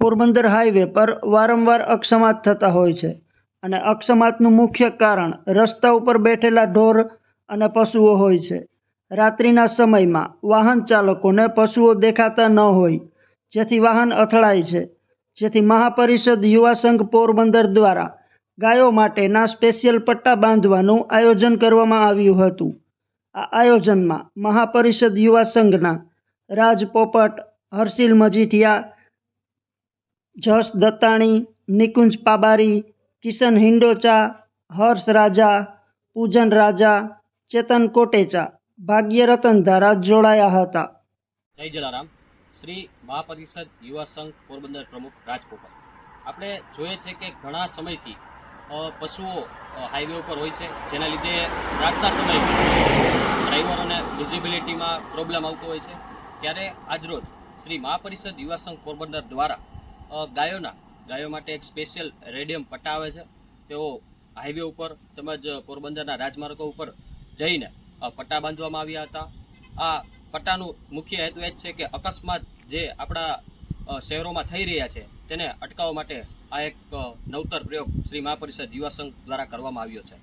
Porbandar highway પર વારંવાર અકસ્માત થતા હોય છે અને અકસ્માતનું મુખ્ય કારણ રસ્તા ઉપર બેઠેલા ઢોર અને પશુઓ હોય છે. રાત્રિના સમયમાં વાહન ચાલકોને પશુઓ દેખાતા ન હોય, જેથી વાહન અથડાય છે. જેથી મહાપરિષદ યુવા સંઘ પોરબંદર દ્વારા ગાયો માટેના સ્પેશિયલ પટ્ટા બાંધવાનું આયોજન કરવામાં આવ્યું હતું. આ આયોજનમાં મહાપરિષદ યુવા સંઘના રાજ પોપટ હર્ષિલ મજીઠિયા જસ દત્તાણી, નિકુંજ પાબારી, કિશન હિંડોચા, હર્ષ રાજા, પૂજન રાજા, ચેતન કોટેચા, ભાગ્યરતન ધારા જોડાયા હતા. જય જલારામ. શ્રી મહાપરિષદ યુવા સંઘ પોરબંદર પ્રમુખ રાજગોપાલ. આપણે જોઈએ છે કે ઘણા સમયથી પશુઓ હાઈવે ઉપર હોય છે, જેના લીધે રાતના સમયે ડ્રાઈવરોને વિઝિબિલિટીમાં પ્રોબ્લેમ આવતો હોય છે. ત્યારે આજરોજ શ્રી મહાપરિષદ યુવા સંઘ પોરબંદર દ્વારા ગાયોના. ગાયો માટે એક સ્પેશિયલ રેડિયમ પટ્ટા આવે છે. તેઓ હાઈવે ઉપર તેમજ પોરબંદરના રાજમાર્ગો ઉપર જઈને પટ્ટા બાંધવામાં આવ્યા હતા. આ પટ્ટાનું મુખ્ય હેતુ એ જ છે કે અકસ્માત જે આપણા શહેરોમાં થઈ રહ્યા છે, તેને અટકાવવા માટે આ એક નવતર પ્રયોગ શ્રી મહાપરિષદ યુવા સંઘ દ્વારા કરવામાં આવ્યો છે.